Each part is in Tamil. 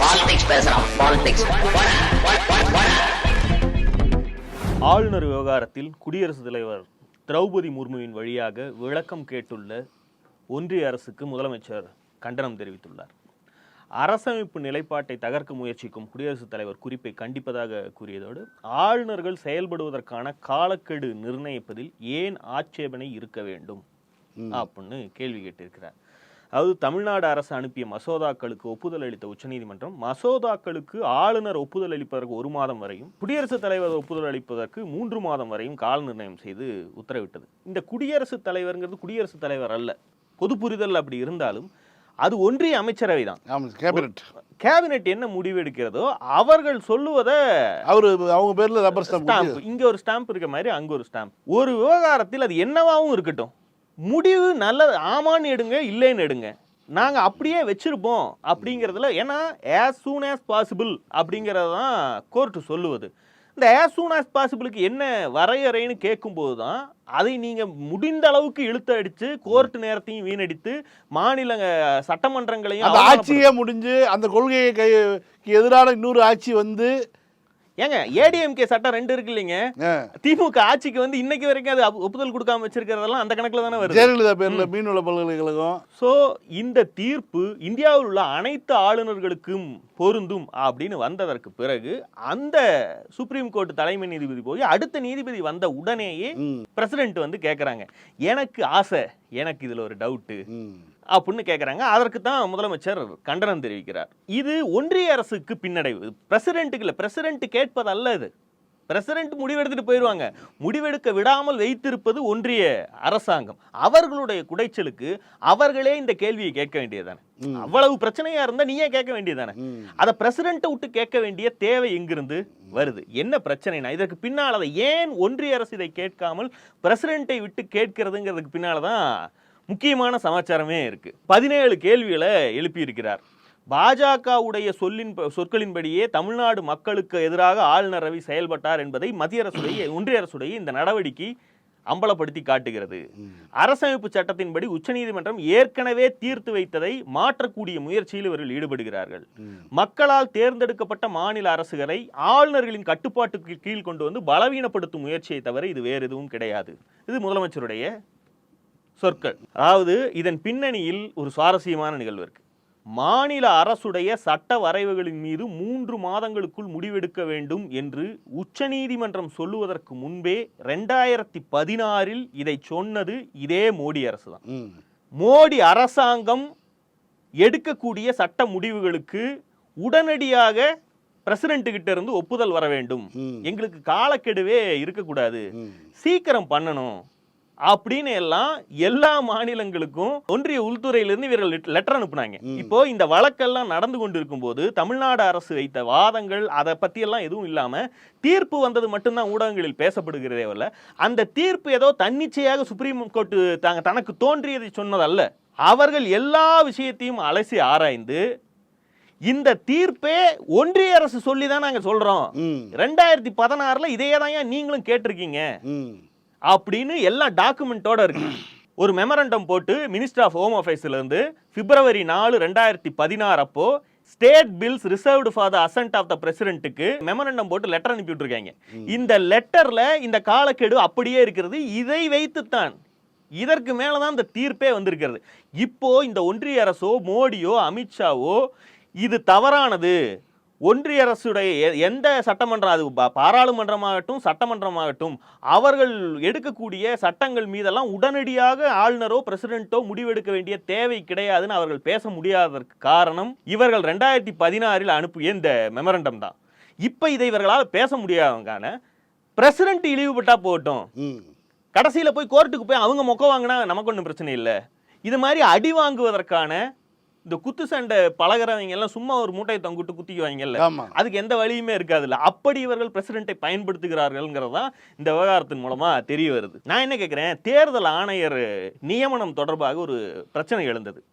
பாலிடிக்ஸ் பேசுறான் பாலிடிக்ஸ் ஆளுநர் விவகாரத்தில் குடியரசுத் தலைவர் திரௌபதி முர்முவின் வழியாக விளக்கம் கேட்டுள்ள ஒன்றிய அரசுக்கு முதலமைச்சர் கண்டனம் தெரிவித்துள்ளார். அரசமைப்பு நிலைப்பாட்டை தகர்க்க முயற்சிக்கும் குடியரசுத் தலைவர் குறிப்பை கண்டிப்பதாக கூறியதோடு ஆளுநர்கள் செயல்படுவதற்கான காலக்கெடு நிர்ணயிப்பதில் ஏன் ஆட்சேபனை இருக்க வேண்டும்? அப்படின்னு கேள்வி கேட்டிருக்கிறார். அதாவது தமிழ்நாடு அரசு அனுப்பிய மசோதாக்களுக்கு ஒப்புதல் அளித்த உச்சநீதிமன்றம் மசோதாக்களுக்கு ஆளுநர் ஒப்புதல் அளிப்பதற்கு ஒரு மாதம் வரையும் குடியரசுத் தலைவர் ஒப்புதல் அளிப்பதற்கு மூன்று மாதம் வரையும் கால நிர்ணயம் செய்து உத்தரவிட்டது. இந்த குடியரசுத் தலைவர்ங்கிறது குடியரசுத் தலைவர் அல்ல. பொது புரிதல் அப்படி இருந்தாலும் அது ஒன்றிய அமைச்சரவை தான். கேபினட் கேபினெட் என்ன முடிவு எடுக்கிறதோ அவர்கள் சொல்லுவதை அவரு அவங்க பேர்ல ரப்பர் ஸ்டாம்ப் இங்க ஒரு ஸ்டாம்ப் இருக்க மாதிரி அங்க ஒரு ஸ்டாம்ப் ஒரு விவகாரத்தில் அது என்னவாவும் இருக்கட்டும். முடிவு நல்லது ஆமான்னு எடுங்க இல்லைன்னு எடுங்க. நாங்க அப்படியே வச்சிருப்போம் அப்படிங்கிறதுல ஏன்னா as soon as possible அப்படிங்கிறது தான் கோர்ட் சொல்லுவது. இந்த as soon as possibleக்கு என்ன வரையறைன்னு கேட்கும்போது தான் அதை நீங்க முடிந்த அளவுக்கு இழுத்து அடிச்சு கோர்ட் நேரத்தையும் வீணடித்து மாநில அஹ், சட்டமன்றங்களையும் ஆட்சியே முடிஞ்சு அந்த கொள்கையை எதிரான இன்னொரு ஆட்சி வந்து ஏங்க ஏடிஎம்கே சட்டம் ரெண்டு இருக்கு இல்லைங்க. திமுக ஆட்சிக்கு வந்து இன்னைக்கு வரைக்கும் அது ஒப்பு- ஒப்புதல் கொடுக்காம வச்சிருக்கிறதெல்லாம் அந்த கணக்குல தானே வருது. ஜெயலலிதா பேர்ல மீன்வள பல்கலைக்கழகம். சோ இந்த தீர்ப்பு இந்தியாவில் உள்ள அனைத்து ஆளுநர்களுக்கும் பொருந்தும் அப்படின்னு வந்ததற்கு பிறகு அந்த சுப்ரீம் கோர்ட் தலைமை நீதிபதி போய் அடுத்த நீதிபதி வந்த உடனேயே பிரசிடென்ட் வந்து கேக்குறாங்க. எனக்கு ஆசை எனக்கு இதுல ஒரு டவுட்டு. அப்படின்னு கேட்குறாங்க அதற்கு தான் முதலமைச்சர் கண்டனம் தெரிவிக்கிறார். இது ஒன்றிய அரசுக்கு பின்னடைவு. பிரசிடென்ட்டுக்கு இல்லை பிரசிடென்ட் கேட்பது அல்ல இது. பிரசிடென்ட் முடிவெடுத்துட்டு போயிடுவாங்க முடிவெடுக்க விடாமல் வைத்திருப்பது ஒன்றிய அரசாங்கம். அவர்களுடைய குடைச்சலுக்கு அவர்களே இந்த கேள்வியை கேட்க வேண்டியதானே அவ்வளவு பிரச்சனையா இருந்தா நீயே கேட்க வேண்டியதானே. அதை பிரசிடென்ட்டை விட்டு கேட்க வேண்டிய தேவை எங்கிருந்து வருது? என்ன பிரச்சனைனா இதற்கு பின்னால் அதை ஏன் ஒன்றிய அரசு இதை கேட்காமல் பிரசிடென்ட்டை விட்டு கேட்கிறதுங்கிறதுக்கு பின்னால தான் முக்கியமான சமாச்சாரமே இருக்கு. பதினேழு கேள்விகளை எழுப்பியிருக்கிறார். பாஜகவுடைய சொல்லின் சொற்களின்படியே தமிழ்நாடு மக்களுக்கு எதிராக ஆளுநர் ரவி செயல்பட்டார் என்பதை மத்திய அரசுடைய ஒன்றிய அரசுடைய இந்த நடவடிக்கை அம்பலப்படுத்தி காட்டுகிறது. அரசமைப்பு சட்டத்தின்படி உச்சநீதிமன்றம் ஏற்கனவே தீர்த்து வைத்ததை மாற்றக்கூடிய முயற்சியில் இவர்கள் ஈடுபடுகிறார்கள். மக்களால் தேர்ந்தெடுக்கப்பட்ட மாநில அரசுகளை ஆளுநர்களின் கட்டுப்பாட்டுக்கு கீழ் கொண்டு வந்து பலவீனப்படுத்தும் முயற்சியை தவிர இது வேறு எதுவும் கிடையாது. இது முதலமைச்சருடைய சொற்கள் அதாவது இதன் பின்னணியில் ஒரு சுவாரஸ்யமான நிகழ்வு இருக்கு மாநில அரசுடைய சட்ட வரைவுகளின் மீது மூன்று மாதங்களுக்குள் முடிவெடுக்க வேண்டும் என்று உச்சநீதிமன்றம் சொல்லுவதற்கு முன்பே ரெண்டாயிரத்தி பதினாறில் இதை சொன்னது இதே மோடி அரசு தான். மோடி அரசாங்கம் எடுக்கக்கூடிய சட்ட முடிவுகளுக்கு உடனடியாக பிரசிடென்ட் கிட்ட இருந்து ஒப்புதல் வர வேண்டும். எங்களுக்கு காலக்கெடுவே இருக்கக்கூடாது. சீக்கிரம் பண்ணணும் அப்படின்னு எல்லாம் எல்லா மாநிலங்களுக்கும் ஒன்றிய உள்துறையிலிருந்து இவர்கள் லெட்டர் அனுப்புனாங்க. இப்போ இந்த வழக்கெல்லாம் நடந்து கொண்டிருக்கும் போது தமிழ்நாடு அரசு வைத்த வாதங்கள் அதை பத்தி எல்லாம் எதுவும் இல்லாம தீர்ப்பு வந்தது மட்டும்தான் ஊடகங்களில் பேசப்படுகிறதே அல்ல அந்த தீர்ப்பு ஏதோ தன்னிச்சையாக சுப்ரீம் கோர்ட் தாங்க தனக்கு தோன்றியதை சொன்னதல்ல. அவர்கள் எல்லா விஷயத்தையும் அலசி ஆராய்ந்து இந்த தீர்ப்பே ஒன்றிய அரசு சொல்லி தான் நாங்க சொல்றோம். ரெண்டாயிரத்தி பதினாறுல இதே தான் நீங்களும் கேட்டிருக்கீங்க. அப்படின்னு எல்லா டாக்குமெண்ட்டோட இருக்கு. ஒரு மெமரண்டம் போட்டு மினிஸ்டர் ஆஃப் ஹோம் அஃபேர்ஸ்ல இருந்து பிப்ரவரி நாலு ரெண்டாயிரத்தி பதினாறு அப்போ state bills reserved for the assent of the பிரசிடென்ட்டுக்கு memorandum போட்டு லெட்டர் அனுப்பி விட்டுருக்காங்க இந்த லெட்டர்ல இந்த காலக்கெடு அப்படியே இருக்கிறது. இதை வைத்துத்தான் இதற்கு மேலதான் இந்த தீர்ப்பே வந்திருக்கிறது. இப்போ இந்த ஒன்றிய அரசோ மோடியோ அமித்ஷாவோ இது தவறானது. ஒன்றிய அரசுடைய எந்த சட்டமன்றம் அது பாராளுமன்றமாகட்டும் சட்டமன்றமாகட்டும் அவர்கள் எடுக்கக்கூடிய சட்டங்கள் மீதெல்லாம் உடனடியாக ஆளுநரோ பிரசிடென்ட்டோ முடிவெடுக்க வேண்டிய தேவை கிடையாதுன்னு அவர்கள் பேச முடியாததற்கு காரணம் இவர்கள் ரெண்டாயிரத்தி பதினாறில் அனுப்பிய இந்த மெமரண்டம் தான். இப்போ இதை இவர்களால் பேச முடியாதவங்கான பிரசிடென்ட் இழிவுபட்டா போகட்டும். கடைசியில் போய் கோர்ட்டுக்கு போய் அவங்க மொக்க வாங்கினா நமக்கு ஒன்றும் பிரச்சனை இல்லை. இது மாதிரி அடி வாங்குவதற்கான இந்த குத்து சண்டை பழகிறவங்க எல்லாம் சும்மா ஒரு மூட்டையை தொங்கிட்டு குத்திக்குவாங்கல்ல. அதுக்கு எந்த வழியுமே இருக்காதுல்ல. அப்படி இவர்கள் பிரசிடென்ட்டை பயன்படுத்துகிறார்கள்ங்கிறது இந்த விவகாரத்தின் மூலமா தெரிய வருது. நான் என்ன கேட்குறேன் தேர்தல் ஆணையர் நியமனம் தொடர்பாக ஒரு பிரச்சனை எழுந்தது.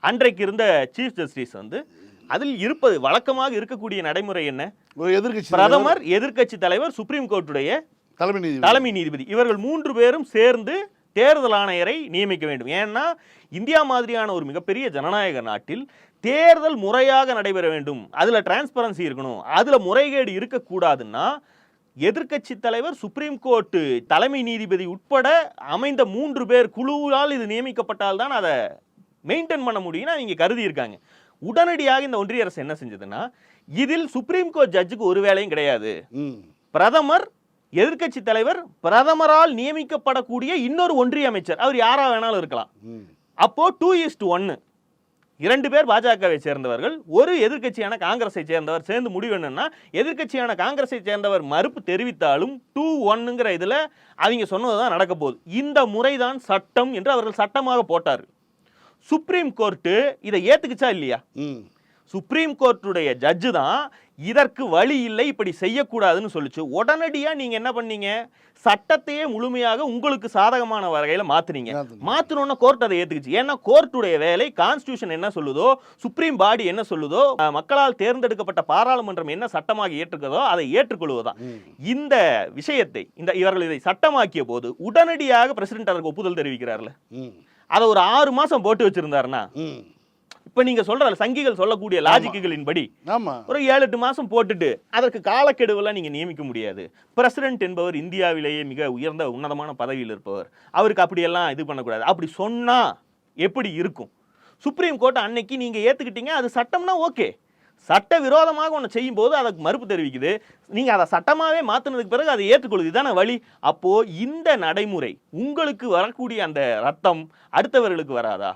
அன்றைக்கு இருந்த சீஃப் ஜஸ்டிஸ் வந்து அதில் இருப்பது வழக்கமாக இருக்கக்கூடிய நடைமுறை என்ன? ஒரு எதிர்கட்சி பிரதமர் எதிர்க்கட்சி தலைவர் சுப்ரீம் கோர்ட்டுடைய தலைமை நீதிபதி. தலைமை நீதிபதி. இவர்கள் மூன்று பேரும் சேர்ந்து தேர்தல் ஆணையரை நியமிக்க வேண்டும். ஏன்னா இந்தியா மாதிரியான ஒரு மிகப்பெரிய ஜனநாயக நாட்டில் தேர்தல் முறையாக நடைபெற வேண்டும். அதுல டிரான்ஸ்பரன்சி இருக்கணும். அதுல முறைகேடு இருக்கக்கூடாதுன்னா எதிர்க்கட்சி தலைவர் சுப்ரீம் கோர்ட் தலைமை நீதிபதி உட்பட அமைந்த மூன்று பேர் குழுவால் இது நியமிக்கப்பட்டால் தான் அதை மெயின்டைன் பண்ண முடியும்னு அவங்க கருதி இருக்காங்க உடனடியாக இந்த ஒன்றிய அரசு என்ன செஞ்சதுன்னா இதில் சுப்ரீம் கோர்ட் ஜட்ஜுக்கு ஒரு வேலையும் கிடையாது. பிரதமர் எதிர்க்கட்சி தலைவர் பிரதமரால் நியமிக்கப்படக்கூடிய இன்னொரு ஒன்றிய அமைச்சர். அவர் யாரா வேணாலும் இருக்கலாம். அப்போ டூ இஸ்ட் ஒன்னு இரண்டு பேர் பாஜகவை சேர்ந்தவர்கள் ஒரு எதிர்க்கட்சியான காங்கிரஸை சேர்ந்தவர் சேர்ந்து முடிவு என்னன்னா எதிர்க்கட்சியான காங்கிரஸை சேர்ந்தவர் மறுப்பு தெரிவித்தாலும் டூ ஒன்னுங்கிற இதுல அவங்க சொன்னதுதான் நடக்க போகுது. இந்த முறைதான் சட்டம் என்று அவர்கள் சட்டமாக போட்டார் சுப்ரீம் கோர்ட்டு இதை ஏத்துக்குச்சா இல்லையா? சுப்ரீம் கோர்ட்டுடைய ஜட்ஜு தான் இதற்கு வழி இல்லை இப்படி செய்யக்கூடாதுன்னு சொல்லுச்சு. உடனடியா நீங்க என்ன பண்ணீங்க? சட்டத்தையே முழுமையாக உங்களுக்கு சாதகமான வகையில மாத்துனீங்க. மாத்துனீங்க. மாத்தணும்னா கோர்ட் அதை ஏத்துக்குச்சு. ஏன்னா கோர்ட்டுடைய வேலை கான்ஸ்டியூஷன் என்ன சொல்லுதோ சுப்ரீம் பாடி என்ன சொல்லுதோ மக்களால் தேர்ந்தெடுக்கப்பட்ட பாராளுமன்றம் என்ன சட்டமாக ஏற்றுக்கிறதோ அதை ஏற்றுக்கொள்வதுதான். இந்த விஷயத்தை இந்த இவர்கள் இதை சட்டமாக்கிய போது உடனடியாக பிரசிடென்ட் அதற்கு ஒப்புதல் தெரிவிக்கிறார்ல. அதை ஒரு ஆறு மாசம் போட்டு வச்சிருந்தாருன்னா இப்ப நீங்க சொல்ற சங்கிகள் சொல்லக்கூடிய லாஜிக்குகளின் படி ஒரு ஏழு எட்டு மாசம் போட்டுட்டு அதற்கு காலக்கெடுவெல்லாம் நீங்க நியமிக்க முடியாது. பிரசிடென்ட் என்பவர் இந்தியாவிலேயே மிக உயர்ந்த உன்னதமான பதவியில் இருப்பவர். அவருக்கு அப்படியெல்லாம் இது பண்ணக்கூடாது. அப்படி சொன்னா எப்படி இருக்கும்? சுப்ரீம் கோர்ட் அன்னைக்கு நீங்க ஏத்துக்கிட்டீங்க அது சட்டம்னா ஓகே சட்ட விரோதமாக ஒன்று செய்யும் போது அதுக்கு மறுப்பு தெரிவிக்குது. நீங்க அதை சட்டமாவே மாத்தினதுக்கு பிறகு அதை ஏற்றுக்கொள்ளுது. இதான வழி. அப்போ இந்த நடைமுறை உங்களுக்கு வரக்கூடிய அந்த ரத்தம் அடுத்தவர்களுக்கு வராதா?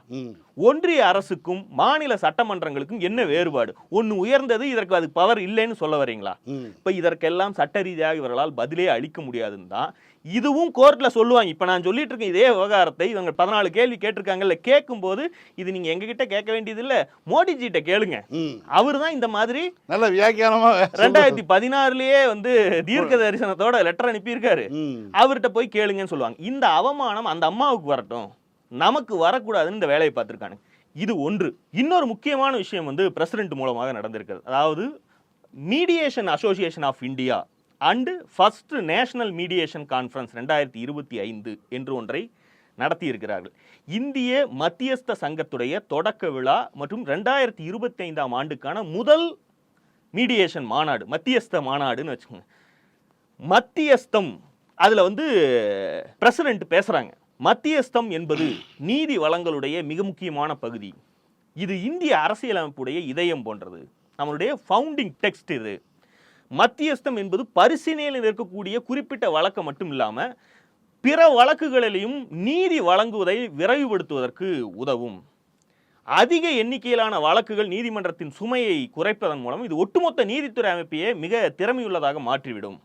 ஒன்றிய அரசுக்கும் மாநில சட்டமன்றங்களுக்கும் என்ன வேறுபாடு? ஒன்று உயர்ந்தது இதற்கு அது பவர் இல்லைன்னு சொல்ல வரீங்களா? இப்போ இதற்கெல்லாம் சட்ட ரீதியாக இவர்களால் பதிலே அளிக்க முடியாதுன்னு தான் இதுவும் கோர்ட்ல சொல்லுவாங்க. இப்போ நான் சொல்லிட்டு இருக்கேன் இதே விவகாரத்தை இவங்க பதினாலு கேள்வி கேட்டிருக்காங்கல்ல கேட்கும்போது இது நீங்க எங்ககிட்ட கேட்க வேண்டியது இல்ல மோடிஜிட்ட கேளுங்க. அவர் தான் இந்த மாதிரி நல்ல வியாக்கியானமாக ரெண்டாயிரத்தி பதினாறுலயே வந்து தீர்க்க தரிசனத்தோட லெட்டர் அனுப்பியிருக்காரு. அவர்கிட்ட போய் கேளுங்கன்னு சொல்லுவாங்க. இந்த அவமானம் அந்த அம்மாவுக்கு வரட்டும். நமக்கு வரக்கூடாதுன்னு இந்த வேலையை பார்த்துருக்காங்க இது ஒன்று. இன்னொரு முக்கியமான விஷயம் வந்து பிரசிடென்ட் மூலமாக நடந்திருக்கிறது. அதாவது mediation association of India and first national mediation conference ரெண்டாயிரத்தி இருபத்தி ஐந்து என்று ஒன்றை நடத்தியிருக்கிறார்கள். இந்திய மத்தியஸ்த சங்கத்துடைய தொடக்க விழா மற்றும் ரெண்டாயிரத்தி இருபத்தி ஐந்தாம் ஆண்டுக்கான முதல் மீடியேஷன் மாநாடு மத்தியஸ்த மாநாடுன்னு வச்சுக்கோங்க. மத்தியஸ்தம் அதில் வந்து பிரசிடென்ட் பேசுகிறாங்க மத்தியஸ்தம் என்பது நீதி வளங்களுடைய மிக முக்கியமான பகுதி. இது இந்திய அரசியலமைப்புடைய இதயம் போன்றது. நம்மளுடைய ஃபவுண்டிங் டெக்ஸ்ட் இது. மத்தியஸ்தம் என்பது பரிசீலனையில் இருக்கக்கூடிய குறிப்பிட்ட வழக்கை மட்டும் இல்லாமல் பிற வழக்குகளிலையும் நீதி வழங்குவதை விரைவுபடுத்துவதற்கு உதவும். அதிக எண்ணிக்கையிலான வழக்குகள் நீதிமன்றத்தின் சுமையை குறைப்பதன் மூலம் இது ஒட்டுமொத்த நீதித்துறை அமைப்பையே மிக திறமையுள்ளதாக மாற்றிவிடும்.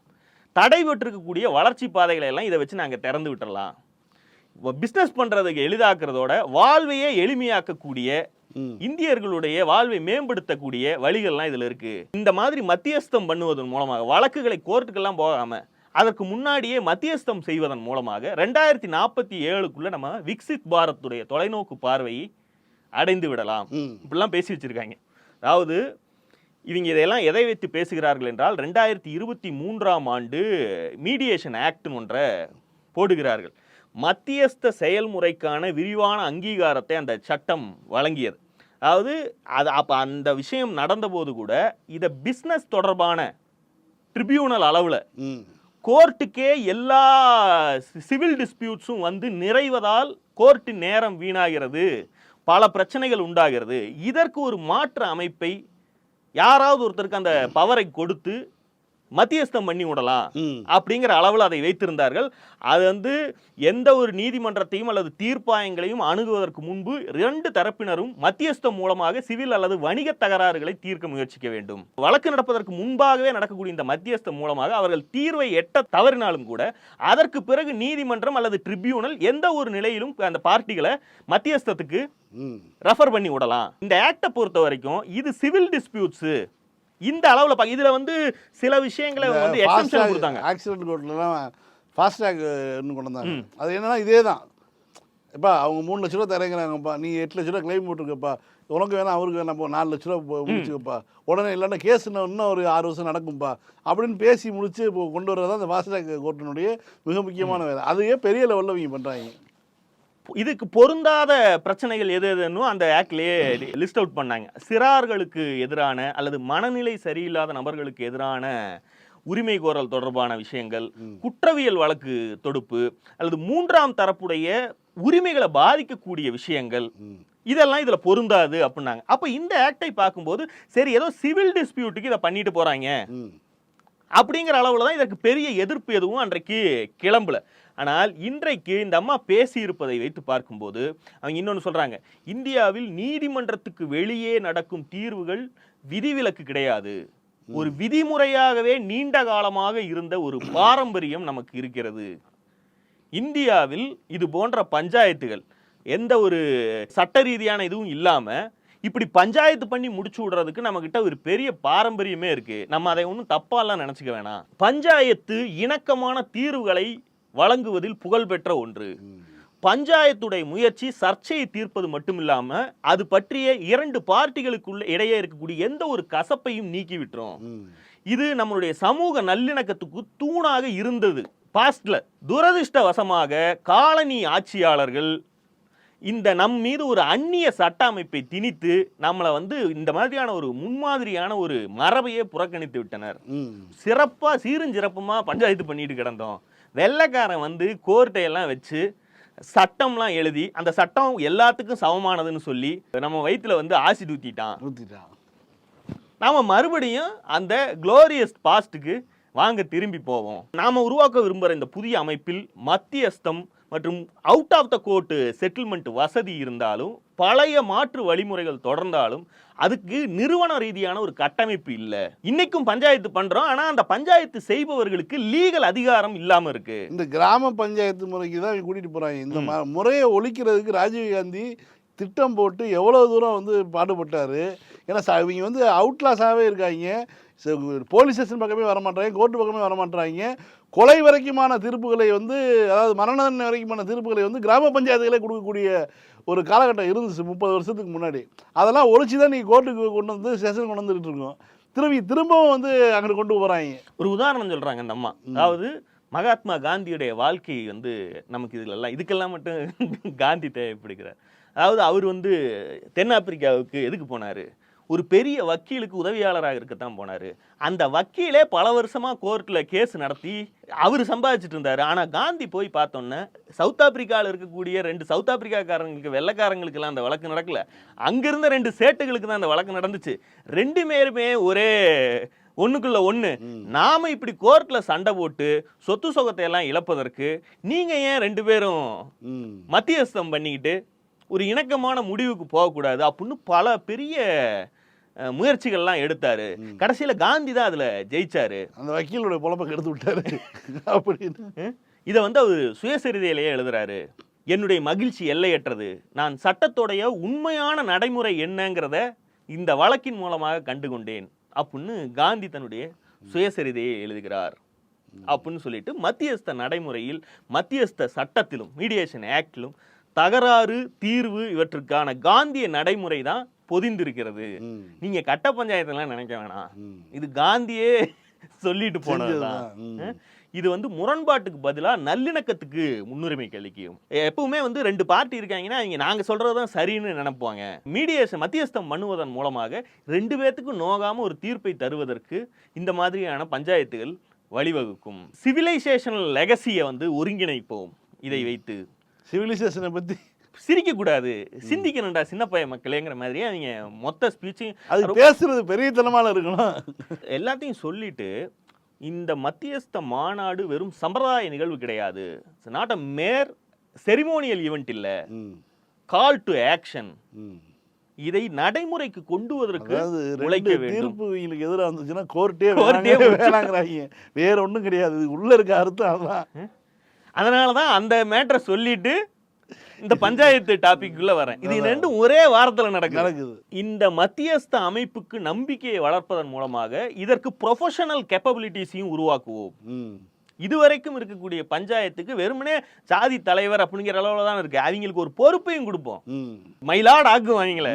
தடைபட்டிருக்கக்கூடிய வளர்ச்சி பாதைகளை எல்லாம் இதை வச்சு நாங்கள் திறந்து விட்டுறலாம். பிஸ்னஸ் பண்ணுறதுக்கு எளிதாக்குறதோட வாழ்வையே எளிமையாக்கக்கூடிய இந்தியர்களுடைய வாழ்வை மேம்படுத்தக்கூடிய வழிகள்லாம் இதில் இருக்கு. இந்த மாதிரி மத்தியஸ்தம் பண்ணுவதன் மூலமாக வழக்குகளை கோர்ட்டுக்கெல்லாம் போகாம அதற்கு முன்னாடியே மத்தியஸ்தம் செய்வதன் மூலமாக ரெண்டாயிரத்தி நாற்பத்தி ஏழுக்குள்ள நம்ம விக்சித் பாரத்துடைய தொலைநோக்கு பார்வையை அடைந்து விடலாம். இப்படிலாம் பேசி வச்சிருக்காங்க. அதாவது இவங்க இதையெல்லாம் எதை வைத்து பேசுகிறார்கள் என்றால் ரெண்டாயிரத்தி இருபத்தி மூன்றாம் ஆண்டு மீடியேஷன் ஆக்ட்னு ஒன்றை போடுகிறார்கள். மத்தியஸ்த செயல்முறைக்கான விரிவான அங்கீகாரத்தை அந்த சட்டம் வழங்கியது. அதாவது அது அப்போ அந்த விஷயம் நடந்தபோது கூட இதை பிஸ்னஸ் தொடர்பான ட்ரிபியூனல் அளவில் கோர்ட்டுக்கே எல்லா சிவில் டிஸ்பியூட்ஸும் வந்து நிறைவதால் கோர்ட்டின் நேரம் வீணாகிறது. பல பிரச்சனைகள் உண்டாகிறது. இதற்கு ஒரு மாற்று அமைப்பை யாராவது ஒருத்தருக்கு அந்த பவரை கொடுத்து மத்தியஸ்தம் பண்ணி விடலாம் அப்படிங்கிற அளவில் அதை வைத்திருந்தார்கள். அது வந்து எந்த ஒரு நீதிமன்றத்தையும் அல்லது தீர்ப்பாயங்களையும் அணுகுவதற்கு முன்பு இரண்டு தரப்பினரும் மத்தியஸ்தம் மூலமாக சிவில் அல்லது வணிக தகராறுகளை தீர்க்க முயற்சிக்க வேண்டும். வழக்கு நடப்பதற்கு முன்பாகவே நடக்கக்கூடிய இந்த மத்தியஸ்தம் மூலமாக அவர்கள் தீர்வை எட்ட தவறினாலும் கூட அதற்கு பிறகு நீதிமன்றம் அல்லது ட்ரிபியூனல் எந்த ஒரு நிலையிலும் அந்த பார்ட்டிகளை மத்தியஸ்தத்துக்கு ரெஃபர் பண்ணி விடலாம். இந்த ஆக்டை பொறுத்த வரைக்கும் இது சிவில் டிஸ்பியூட்ஸ் இந்த அளவுல பா- இதுல வந்து சில விஷயங்களை வந்து எக்ஸம்ஷன் கொடுத்தாங்க. ஆக்சிடென்ட் கோர்ட்லலாம் ஃபாஸ்டேக் இன்னும் கொண்டு வந்தாங்க அது என்னன்னா இதே தான் எப்பா அவங்க மூணு லட்ச ரூபா தரேங்கிறாங்கப்பா நீ எட்டு லட்ச ரூபா கிளைம் போட்டிருக்கப்பா. உனக்கு வேணாம் அவருக்கு வேணாம் போ. நாலு லட்ச ரூபா முடிச்சுக்கப்பா. உடனே இல்லைன்னா கேஸ் இன்னும் ஒரு ஆறு வருஷம் நடக்கும்பா. அப்படின்னு பேசி முடிச்சு இப்போ கொண்டு வர்றது தான் அந்த ஃபாஸ்டேக் கோர்ட்டினுடைய மிக முக்கியமான வேலை. அதையே பெரிய லெவலில் இவங்க பண்ணுறாங்க இதுக்கு பொருந்தாத பிரச்சனைகள் எது எதுன்னு அந்த ஆக்ட்லயே லிஸ்ட் அவுட் பண்ணாங்க. சிறார்களுக்கு எதிரான அல்லது மனநிலை சரியில்லாத நபர்களுக்கு எதிரான உரிமை கோரல் தொடர்பான விஷயங்கள் குற்றவியல் வழக்கு தொடுப்பு அல்லது மூன்றாம் தரப்புடைய உரிமைகளை பாதிக்கக்கூடிய விஷயங்கள். இதெல்லாம் இதுல பொருந்தாது அப்படின்னாங்க. அப்ப இந்த ஆக்டை பார்க்கும்போது சரி ஏதோ சிவில் டிஸ்பியூட்டுக்கு இதை பண்ணிட்டு போறாங்க. ம். அப்படிங்கிற அளவுல தான் இதற்கு பெரிய எதிர்ப்பு எதுவும் அன்றைக்கு கிளம்பல. ஆனால் இன்றைக்கு இந்த அம்மா பேசி இருப்பதை வைத்து பார்க்கும்போது அவங்க இன்னொன்னு சொல்றாங்க இந்தியாவில் நீதிமன்றத்துக்கு வெளியே நடக்கும் தீர்வுகள் விதிவிலக்கு கிடையாது. ஒரு விதிமுறையாகவே நீண்ட காலமாக இருந்த ஒரு பாரம்பரியம் நமக்கு இருக்கிறது. இந்தியாவில் இது போன்ற பஞ்சாயத்துகள் எந்த ஒரு சட்ட ரீதியான இதுவும் இல்லாம இப்படி பஞ்சாயத்து பண்ணி முடிச்சு விடுறதுக்கு நம்ம கிட்ட ஒரு பெரிய பாரம்பரியமே இருக்கு. நம்ம அதை ஒன்றும் தப்பாலாம் நினைச்சுக்க வேணாம். பஞ்சாயத்து இணக்கமான தீர்வுகளை வழங்குவதில் புகழ்பெற்ற ஒன்று பஞ்சாயத்துடைய முயற்சி சர்ச்சையை தீர்ப்பது மட்டுமில்லாம அது பற்றிய இரண்டு பார்ட்டிகளுக்குள்ள இடையே இருக்கக்கூடிய எந்த ஒரு கசப்பையும் நீக்கி விட்டுரும். இது நம்மளுடைய சமூக நல்லிணக்கத்துக்கு தூணாக இருந்தது பாஸ்ட்ல துரதிர்ஷ்டவசமாக காலனி ஆட்சியாளர்கள் இந்த நம் மீது ஒரு அந்நிய சட்ட அமைப்பை திணித்து நம்மளை வந்து இந்த மாதிரியான ஒரு முன்மாதிரியான ஒரு மரபையே புறக்கணித்து விட்டனர் ம். சிறப்பா சீரும் சிறப்புமா பஞ்சாயத்து பண்ணிட்டு கிடந்தோம் வெள்ளைக்காரன் வந்து கோர்ட்டை எல்லாம் வச்சு சட்டம்லாம் எழுதி அந்த சட்டம் எல்லாத்துக்கும் சமமானதுன்னு சொல்லி நம்ம வயித்துல வந்து ஆசிட் ஊத்திட்டான். ஊத்திட்டான். நாம மறுபடியும் அந்த குளோரியஸ் பாஸ்ட்டுக்கு வாங்க திரும்பி போவோம். நாம உருவாக்க விரும்புகிற இந்த புதிய அமைப்பில் மத்தியஸ்தம் மற்றும் out of the court settlement வசதி இருந்தாலும் பழைய மாற்று வழிமுறைகள் தொடர்ந்தாலும் அதுக்கு நிறுவன ரீதியான ஒரு கட்டமைப்பு இல்லை. இன்னைக்கும் பஞ்சாயத்து பண்றோம். ஆனா அந்த பஞ்சாயத்து செய்பவர்களுக்கு லீகல் அதிகாரம் இல்லாம இருக்கு. இந்த கிராம பஞ்சாயத்து முறைக்கு தான் கூட்டிட்டு போறாங்க. இந்த முறையை ஒழிக்கிறதுக்கு ராஜீவ் காந்தி திட்டம் போட்டு எவ்வளோ தூரம் வந்து பாடுபட்டாரு. ஏன்னா இவங்க வந்து அவுட்லாஸாகவே இருக்காங்க. போலீஸ் ஸ்டேஷன் பக்கமே வர மாட்டாங்க கோர்ட்டு பக்கமே வர மாட்டாங்க கொலை வரைக்குமான தீர்ப்புகளை வந்து அதாவது மரண தண்டனை வரைக்குமான தீர்ப்புகளை வந்து கிராம பஞ்சாயத்துகளே கொடுக்கக்கூடிய ஒரு காலகட்டம் இருந்துச்சு முப்பது வருஷத்துக்கு முன்னாடி. அதெல்லாம் ஒழிச்சு தான் நீங்கள் கோர்ட்டுக்கு கொண்டு வந்து ஸ்டேஷன் கொண்டு வந்துட்டு இருக்கோம். திரும்பி திரும்பவும் வந்து அங்கே கொண்டு போகிறாங்க ஒரு உதாரணம் சொல்கிறாங்க இந்த அம்மா. அதாவது மகாத்மா காந்தியுடைய வாழ்க்கை வந்து நமக்கு இதுல எல்லாம் இதுக்கெல்லாம் மட்டும் காந்தி தேவைப்படுகிறார். அதாவது அவர் வந்து தென்னாப்பிரிக்காவுக்கு எதுக்கு போனார்? ஒரு பெரிய வக்கீலுக்கு உதவியாளராக இருக்கத்தான் போனாரு. அந்த வக்கீலே பல வருஷமா கோர்ட்ல கேஸ் நடத்தி அவர் சம்பாதிச்சிட்டு இருந்தாரு. ஆனா காந்தி போய் பார்த்தோன்னே சவுத் ஆப்பிரிக்காவில் இருக்கக்கூடிய ரெண்டு சவுத் ஆப்பிரிக்காக்காரங்களுக்கு வெள்ளைக்காரங்களுக்கெல்லாம் அந்த வழக்கு நடக்கல. அங்கிருந்த ரெண்டு சேட்டுகளுக்கு தான் அந்த வழக்கு நடந்துச்சு. ரெண்டு பேருமே ஒரே ஒண்ணுக்குள்ள ஒண்ணு. நாம இப்படி கோர்ட்ல சண்டை போட்டு சொத்து சொகத்தை எல்லாம் இழப்பதற்கு நீங்க ஏன் ரெண்டு பேரும் மத்தியஸ்தம் பண்ணிக்கிட்டு ஒரு இணக்கமான முடிவுக்கு போகக்கூடாது அப்படின்னு பல பெரிய முயற்சிகள்லாம் எடுத்தாரு. கடைசியில காந்தி தான் அதுல ஜெயிச்சாரு. அந்த வக்கீலுடைய பொழப்பை கெடுத்து விட்டாரு. அப்படின்னு. இதை வந்து அவர் சுயசரிதையிலேயே எழுதுறாரு. என்னுடைய மகிழ்ச்சி எல்லையற்றது. நான் சட்டத்தோடைய உண்மையான நடைமுறை என்னங்கிறத இந்த வழக்கின் மூலமாக கண்டுகொண்டேன். அப்படின்னு காந்தி தன்னுடைய சுயசரிதையை எழுதுகிறார். அப்படின்னு சொல்லிட்டு மத்தியஸ்த நடைமுறையில் மத்தியஸ்த சட்டத்திலும் மீடியேஷன் ஆக்டிலும் தகராறு தீர்வு இவற்றுக்கான காந்திய நடைமுறை தான் பொதிந்திருக்கிறது. நீங்க கட்ட பஞ்சாயத்தெல்லாம் நினைக்க வேணாம். இது காந்தியே சொல்லிட்டு போனதுதான் இது வந்து முரண்பாட்டுக்கு பதிலா நல்லிணக்கத்துக்கு முன்னுரிமை கழிக்கும் எப்பவுமே வந்து ரெண்டு பார்ட்டி இருக்காங்கன்னா அவங்க நாங்க சொல்றதுதான் சரின்னு நினைப்பாங்க. மீடியேஷன் மத்தியஸ்தம் பண்ணுவதன் மூலமாக ரெண்டு பேர்த்துக்கும் நோகாம ஒரு தீர்ப்பை தருவதற்கு இந்த மாதிரியான பஞ்சாயத்துகள் வழிவகுக்கும். சிவிலைசேஷனல் லெகசியை வந்து ஒருங்கிணைப்போம். இதை வைத்து சிவிலைசேஷனை பத்தி சிரிக்க கூடாது சிந்திக்கணும்டா சின்ன பையன் மக்களேங்கிற மாதிரி அவங்க மொத்த ஸ்பீச்சையும் அது பேசுறது பெரிய தனமான இருக்கணும். எல்லாத்தையும் சொல்லிட்டு இந்த மத்தியஸ்த மாநாடு வெறும் சம்பிரதாய நிகழ்வு கிடையாது. Not a mere ceremonial event இல்ல. Call to action. இதை நடைமுறைக்கு கொண்டு வருவதற்கு உழைக்க தீர்ப்பு இவங்களுக்கு எதிராக வந்துச்சுன்னா கோர்ட்டே கோர்ட்டே வேற ஒண்ணும் கிடையாது. உள்ள இருக்க அர்த்தம் அதான் அதனாலதான் அந்த மேட்டரை சொல்லிட்டு இந்த பஞ்சாயத்து டாபிக் உள்ள வரேன். இது ரெண்டும் ஒரே வாரத்துல நடக்குது. நடக்குது. இந்த மத்தியஸ்த அமைப்புக்கு நம்பிக்கையை வளர்ப்பதன் மூலமாக இதற்கு ப்ரொஃபஷனல் கேப்பபிலிட்டிஸையும் உருவாக்குவோம். இதுவரைக்கும் இருக்கக்கூடிய பஞ்சாயத்துக்கு வெறுமனே சாதி தலைவர் அப்படிங்கிற அளவுல தான் இருக்கு. அவங்களுக்கு ஒரு பொறுப்பையும் கொடுப்போம். மயிலாடு ஆக்கும் அவங்கள.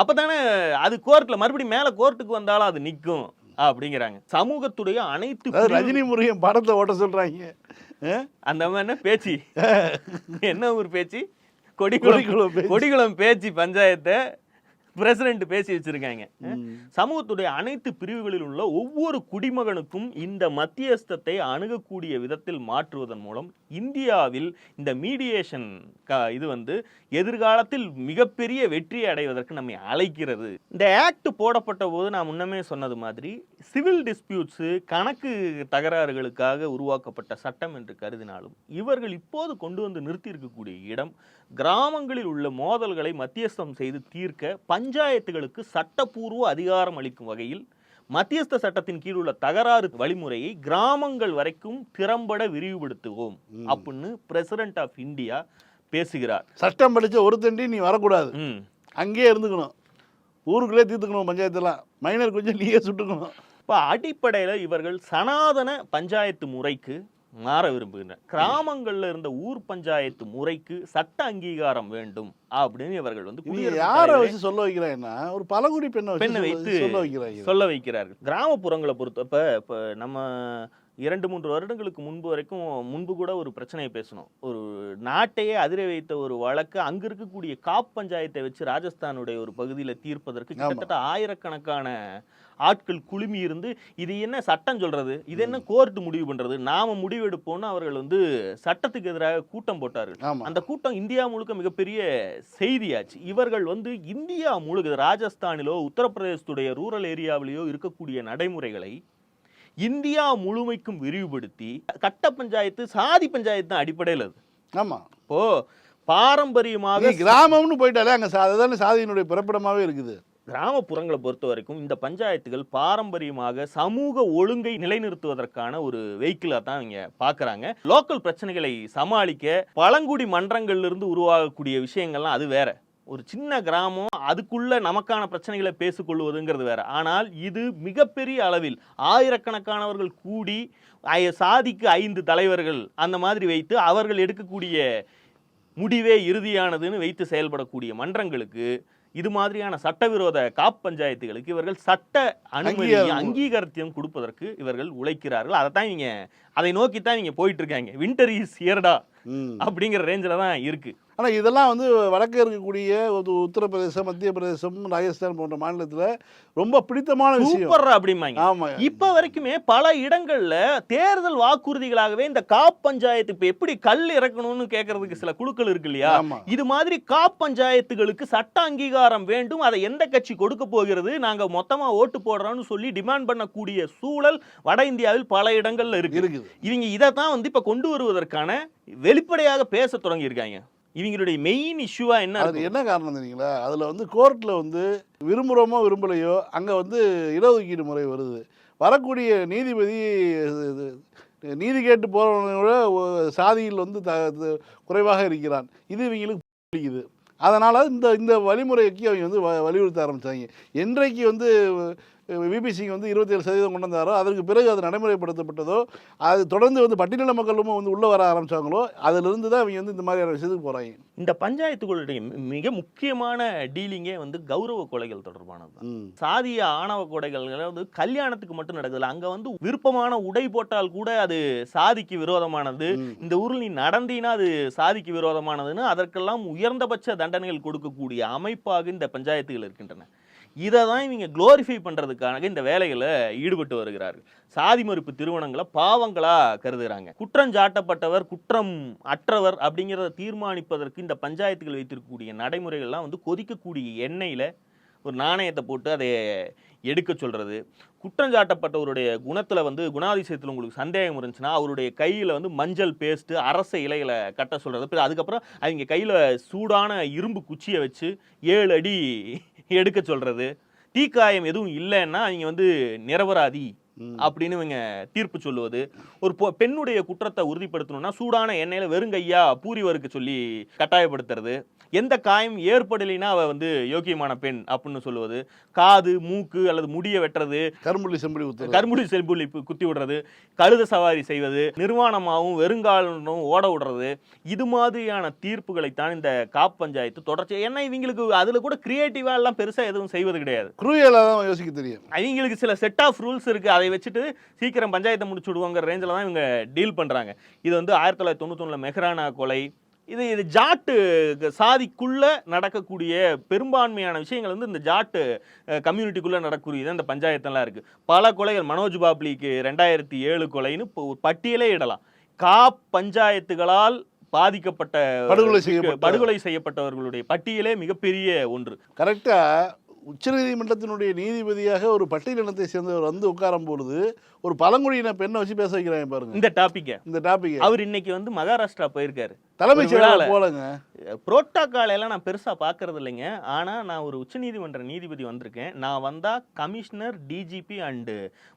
அப்பதானே அது கோர்ட்ல மறுபடியும் மேல கோர்ட்டுக்கு வந்தாலும் அது நிக்கும் அப்படிங்கிறாங்க. சமூகத்துடைய அனைத்து ரஜினி முருகன் படத்தை ஓட்ட சொல்றாங்க? அந்த மாதிரி என்ன பேச்சு? என்ன ஒரு பேச்சு? கொடிக்குளம். கொடிக்குளம் பேச்சு பஞ்சாயத்தை பிரசிடென்ட் பேசி வச்சிருக்காங்க. சமூகத்துடைய அனைத்து பிரிவுகளில் உள்ள ஒவ்வொரு குடிமகனுக்கும் இந்த மத்தியஸ்தத்தை அணுகக்கூடிய விதத்தில் மாற்றுவதன் மூலம் இந்தியாவில் இந்த மீடியேஷன் இது வந்து எதிர்காலத்தில் மிகப்பெரிய வெற்றியை அடைவதற்கு நம்மை அழைக்கிறது. இந்த ஆக்ட் போடப்பட்ட போது நான் முன்னமே சொன்னது மாதிரி சிவில் டிஸ்பியூட்ஸு கணக்கு தகராறுகளுக்காக உருவாக்கப்பட்ட சட்டம் என்று கருதினாலும் இவர்கள் இப்போது கொண்டு வந்து நிறுத்தி இருக்கக்கூடிய இடம் கிராமங்களில் உள்ள மோதல்களை மத்தியஸ்தம் செய்து தீர்க்க பஞ்சாயத்துகளுக்கு சட்டப்பூர்வ அதிகாரம் அளிக்கும் வகையில் மத்தியஸ்த சட்டத்தின் கீழ் உள்ள தகராறு வழிமுறையை கிராமங்கள் வரைக்கும் திறம்பட விரிவுபடுத்துவோம் அப்படின்னு பிரசிடென்ட் ஆஃப் இந்தியா பேசுகிறார். சட்டம் படிச்ச ஒரு தண்டி நீ வரக்கூடாது. அங்கேயே இருந்துக்கணும். ஊருக்குள்ளே தீர்த்துக்கணும் பஞ்சாயத்தெல்லாம். மைனர் கொஞ்சம் நீயே சுட்டுக்கணும். இப்போ அடிப்படையில் இவர்கள் சனாதன பஞ்சாயத்து முறைக்கு மாற விரும்புகின்றனர் கிராமங்கள்ல இருந்த ஊர் பஞ்சாயத்து முறைக்கு சட்ட அங்கீகாரம் வேண்டும் அப்படின்னு இவர்கள் வந்து யாரை வச்சு சொல்ல வைக்கிறாங்கன்னா ஒரு பழங்குடி பெண்ணை பெண்ணை சொல்ல- வைத்து சொல்ல வைக்கிறார்கள். கிராமப்புறங்களை பொறுத்த இப்ப நம்ம இரண்டு மூன்று வருடங்களுக்கு முன்பு வரைக்கும் முன்பு கூட ஒரு பிரச்சனையை பேசணும். ஒரு நாட்டையே அதிர வைத்த ஒரு வழக்கு அங்க இருக்கக்கூடிய காப் பஞ்சாயத்தை வச்சு ராஜஸ்தானுடைய ஒரு பகுதியில தீர்ப்பதற்கு. கிட்டத்தட்ட ஆயிரக்கணக்கான ஆட்கள் குழுமி இருந்து இது என்ன சட்டம் சொல்றது? இது என்ன கோர்ட் முடிவு பண்றது? நாம முடிவெடுப்போம்னு அவர்கள் வந்து சட்டத்துக்கு எதிராக கூட்டம் போட்டார்கள். அந்த கூட்டம் இந்தியா முழுக்க மிகப்பெரிய செய்தியாச்சு. இவர்கள் வந்து இந்தியா முழுக்க ராஜஸ்தானிலோ உத்தரப்பிரதேசத்துடைய ரூரல் ஏரியாவிலேயோ இருக்கக்கூடிய நடைமுறைகளை இந்தியா முழுமைக்கும் விரிவுபடுத்தி கட்ட பஞ்சாயத்து சாதி பஞ்சாயத்து தான் அடிப்படையில் அது. ஆமா. இப்போ பாரம்பரியமாக கிராமம்னு போயிட்டாலே அங்க சா- அதுதானே சாதியினுடைய பிறப்பிடமாவே இருக்குது. கிராமப்புறங்களை பொறுத்த வரைக்கும் இந்த பஞ்சாயத்துகள் பாரம்பரியமாக சமூக ஒழுங்கை நிலைநிறுத்துவதற்கான ஒரு வெஹிக்கிளாக தான் இங்கே பார்க்குறாங்க லோக்கல் பிரச்சனைகளை சமாளிக்க பழங்குடி மன்றங்கள்ல இருந்து உருவாகக்கூடிய விஷயங்கள்லாம் அது வேற. ஒரு சின்ன கிராமம் அதுக்குள்ள நமக்கான பிரச்சனைகளை பேசிக்கொள்வதுங்கிறது வேற. ஆனால் இது மிகப்பெரிய அளவில் ஆயிரக்கணக்கானவர்கள் கூடி சாதிக்கு ஐந்து தலைவர்கள் அந்த மாதிரி வைத்து அவர்கள் எடுக்கக்கூடிய முடிவே இறுதியானதுன்னு வைத்து செயல்படக்கூடிய மன்றங்களுக்கு இது மாதிரியான சட்டவிரோத காப் பஞ்சாயத்துகளுக்கு இவர்கள் சட்ட அனுமதி. அங்கீகாரத்தையும் கொடுப்பதற்கு இவர்கள் உழைக்கிறார்கள் அதை தான் இவங்க அதை நோக்கி தான் இவங்க போயிட்டு இருக்காங்க வின்டர் இஸ் இயர்டா ம். அப்படிங்கிற ரேஞ்சில் தான் இருக்கு. ஆனா இதெல்லாம் வந்து வடக்கே இருக்கக்கூடிய ஒரு உத்தரப்பிரதேசம் மத்திய பிரதேசம் ராஜஸ்தான் போன்ற மாநிலத்துல ரொம்ப பிடித்தமான விஷயம். சூப்பர் அப்படிம்பாங்க. ஆமா இப்ப வரைக்குமே பல இடங்கள்ல தேர்தல் வாக்குறுதிகளாகவே இந்த காப் பஞ்சாயத்து இப்ப எப்படி கல் இறக்கணும்னு கேட்கறதுக்கு சில குழுக்கள் இருக்கு இல்லையா? இது மாதிரி காப் பஞ்சாயத்துகளுக்கு சட்ட அங்கீகாரம் வேண்டும். அதை எந்த கட்சி கொடுக்க போகிறது? நாங்க மொத்தமா ஓட்டு போடுறோம்னு சொல்லி டிமாண்ட் பண்ணக்கூடிய சூழல் வட இந்தியாவில் பல இடங்கள்ல இருக்கு. இருக்குது. இவங்க இதை தான் வந்து இப்ப கொண்டு வருவதற்கான வெளிப்படையாக பேச தொடங்கி இருக்காங்க இவங்களுடைய மெயின் இஷ்யூவா என்ன அது? என்ன காரணம் தெரியுங்களா? அதில் வந்து கோர்ட்டில் வந்து விரும்புகிறோமோ விரும்பலையோ அங்கே வந்து இடஒதுக்கீடு முறை வருது. வரக்கூடிய நீதிபதி நீதி கேட்டு போகிறவனோட சாதியில் வந்து த குறைவாக இருக்கிறான். இது இவங்களுக்கு பிடிக்குது. அதனால் இந்த இந்த வழிமுறைக்கு அவங்க வந்து வலியுறுத்த ஆரம்பித்தாங்க என்றைக்கு வந்து பிபிசிக்கு வந்து இருபத்தேழு சதவீதம் கொண்டு வந்தாரோ அதற்கு பிறகு அது நடைமுறைப்படுத்தப்பட்டதோ அது தொடர்ந்து வந்து பட்டியல மக்களும் வந்து உள்ளே வர ஆரம்பித்தாங்களோ அதிலிருந்து தான் அவங்க வந்து இந்த மாதிரியான விஷயத்துக்கு போகிறாங்க இந்த பஞ்சாயத்துகளுடைய மிக முக்கியமான டீலிங்கே வந்து கௌரவ கொலைகள் தொடர்பானது சாதிய ஆணவ கொடைகள் வந்து கல்யாணத்துக்கு மட்டும் நடக்குதுல அங்க வந்து விருப்பமான உடை போட்டால் கூட அது சாதிக்கு விரோதமானது. இந்த ஊரில் நீ நடந்தீனா அது சாதிக்கு விரோதமானதுன்னு அதற்கெல்லாம் உயர்ந்தபட்ச தண்டனைகள் கொடுக்கக்கூடிய அமைப்பாக இந்த பஞ்சாயத்துகள் இருக்கின்றன. இதை தான் இவங்க குளோரிஃபை பண்ணுறதுக்காக இந்த வேலைகளை ஈடுபட்டு வருகிறார்கள். சாதி மறுப்பு திருமணங்களை பாவங்களாக கருதுகிறாங்க. குற்றம் சாட்டப்பட்டவர் குற்றம் அற்றவர் அப்படிங்கிறத தீர்மானிப்பதற்கு இந்த பஞ்சாயத்துகள் வைத்திருக்கக்கூடிய நடைமுறைகள்லாம் வந்து கொதிக்கக்கூடிய எண்ணெயில் ஒரு நாணயத்தை போட்டு அதை எடுக்க சொல்கிறது குற்றம் சாட்டப்பட்டவருடைய வந்து குணாதிசயத்தில் உங்களுக்கு சந்தேகம் இருந்துச்சுன்னா அவருடைய கையில் வந்து மஞ்சள் பேஸ்ட்டு அரச இலைகளை கட்ட சொல்கிறது அதுக்கப்புறம் அவங்க கையில் சூடான இரும்பு குச்சியை வச்சு ஏழு அடி எடுக்க சொல்கிறது தீக்காயம் எதுவும் இல்லைன்னா அவங்க வந்து நிரபராதி. அப்படின்னு இவங்க தீர்ப்பு சொல்லுவது. ஒரு பெண்ணுடைய குற்றத்தை உறுதிப்படுத்தணும்னா சூடான எண்ணெயில வெறுங்கையா பூரி வறுக்க சொல்லி கட்டாயப்படுத்துறது. எந்த காயம் ஏற்படலைன்னா அவ வந்து யோக்கியமான பெண் அப்படின்னு சொல்லுவது. காது மூக்கு அல்லது முடிய வெட்டுறது. கரும்புள்ளி செம்புளி ஊத்துறது கருமுடி செல்புள்ளி பு- குத்தி விடுறது. கழுத சவாரி செய்வது. நிர்வாணமாகவும் வெறுங்காலும் ஓட விடுறது. இது மாதிரியான தீர்ப்புகளைத்தான் இந்த காப் பஞ்சாயத்து தொடர்ச்சி ஏன்னா இவங்களுக்கு அதுல கூட கிரியேட்டிவா எல்லாம் பெருசா எதுவும் செய்வது கிடையாது. தான் யோசிக்க தெரியும். அவங்களுக்கு சில செட் ஆஃப் ரூல்ஸ் இருக்கு. அதை வச்சுட்டு சீக்கிரம் பஞ்சாயத்தை முடிச்சு விடுவாங்க ரேஞ்சில் தான் இவங்க டீல் பண்றாங்க. இது வந்து ஆயிரத்தி தொள்ளாயிரத்தி தொண்ணூத்தொன்னுல மெஹ்ரானா கொலை. இது இது ஜாட்டு சாதிக்குள்ள நடக்கக்கூடிய பெரும்பான்மையான விஷயங்கள் வந்து இந்த ஜாட்டு கம்யூனிட்டிக்குள்ள நடக்கக்கூடியது இந்த பஞ்சாயத்தெல்லாம் இருக்கு. பல கொலைகள் மனோஜ் பாப்லிக்கு ரெண்டாயிரத்தி ஏழு கொலைன்னு இப்போ பட்டியலே இடலாம். கா பஞ்சாயத்துகளால் பாதிக்கப்பட்ட படுகொலை செய்யப்பட்ட- படுகொலை செய்யப்பட்டவர்களுடைய பட்டியலே மிகப்பெரிய ஒன்று. கரெக்டாக உச்சநீதிமன்றத்தினுடைய நீதிபதியாக ஒரு பட்டியலினத்தை சேர்ந்தவர் வந்து உட்காரும் பொழுது ஒரு பழங்குடியின பெண்ணை வச்சு பேச வைக்கிறாங்க பாருங்க. இந்த டாபிக்க இந்த டாபிக் அவர் இன்னைக்கு வந்து மகாராஷ்டிரா போயிருக்காரு. தலைமைச் விழால. செயலாளர் போலங்க. புரோட்டோகால் எல்லாம் நான் பெருசா பாக்குறது இல்லைங்க. ஆனா நான் ஒரு உச்சநீதிமன்ற நீதிபதி வந்திருக்கேன். நான் வந்தா கமிஷனர் டிஜிபி அண்டு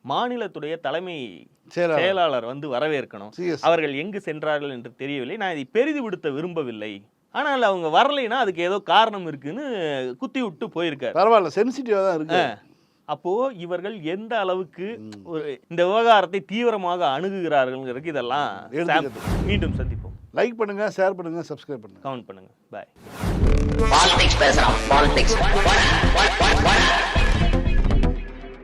மாநிலத்துடைய தலைமை செயலாளர். வந்து வரவேற்கணும். அவர்கள் எங்கு சென்றார்கள் என்று தெரியவில்லை. நான் இதை பெரிது விடுத்த விரும்பவில்லை. ஆனால் அவங்க வரலைன்னா அதுக்கு ஏதோ காரணம் இருக்குன்னு குத்தி விட்டு போயிருக்காரு. பரவாயில்ல சென்சிட்டிவா தான் இருக்கு. அப்போ இவர்கள் எந்த அளவுக்கு ஒரு இந்த விவகாரத்தை தீவிரமாக அணுகுகிறார்கள்ங்கிறதுக்கு இதெல்லாம். மீண்டும் சந்திப்போம். லைக் பண்ணுங்க ஷேர் பண்ணுங்க சப்ஸ்கிரைப் பண்ணுங்க. கமெண்ட் பண்ணுங்க. பாய் பாலிடிக்ஸ் பேசுறான் பாலிடிக்ஸ்